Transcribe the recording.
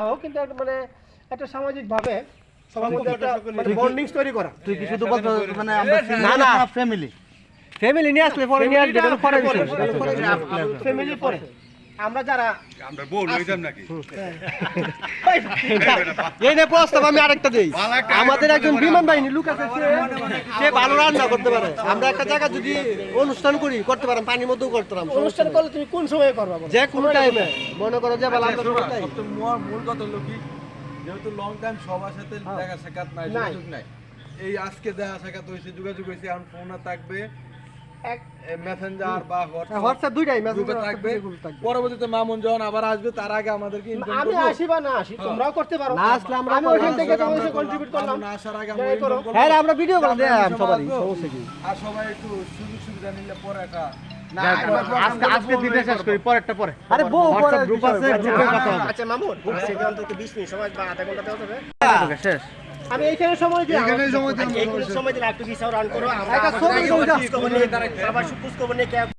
হোক কিন্তু একটা মানে একটা সামাজিক ভাবে বন্ডিংস তৈরি করা। তুই কি শুধু মানে না, না। ফ্যামিলি ফ্যামিলি নিয়ে আসলে পরে নিয়ে আসবে ফ্যামিলি পরে। আমরা যারা আমরা বউ লইতাম নাকি? এই নে প্রস্তাব আমি আরেকটা দেই। আমাদের একজন বিমান বাহিনী লোক আছে সে- ভালো রান্না করতে পারে। আমরা একটা জায়গা যদি অনুষ্ঠান করি করতে পারেন পানির মধ্যেও করতে পারলাম অনুষ্ঠান করলে তুমি কোন সময় করবা যে কোনো টাইমে মনে করো যে বেলা আমরা। মূল কথা হলো কি যেহেতু লং টাইম সবার সাথে দেখা সাক্ষাৎ নাই। যোগাযোগ নাই। এই আজকে দেখা সাক্ষাৎ হয়েছে যোগাযোগ হয়েছে এখন ফোন থাকবে। মেসেঞ্জার বা হোয়াটসঅ্যাপ হোয়াটসঅ্যাপ দুইটাই গ্রুপে থাকবে। পরবর্তীতে মামুন যখন আবার আসবে তার আগে আমাদেরকে ইনফর্ম আমি আসি বা না আসি তোমরাও করতে পারো। না আসলে আমরা আমি ওইখান থেকে তোমাদের কন্ট্রিবিউট করলাম মামুন আসার আগে আমরা করো। inform করব। হ্যাঁ আমরা ভিডিও করে সবাই সমস্যা কি? আর সবাই একটু সুযোগ সুবিধা নিলে পরে একটা আজকে আজকে দিতে শেষ করি পরেরটা পরে। আরে বউ পরে গ্রুপ আছে গ্রুপে কথা হবে আচ্ছা মামুন অন্তত 20 মিনিট সময় বা আধা ঘণ্টা দেওয়া যাবে। শেষ। আমি এইখানে সময় দিই এইখানেই সময় দিই আমরা এইখানে সময় দিই একটু বিসাও রান করো আমরা আবার সুপুস খবর নিয়ে আবার খোঁজ খবর নিয়ে কে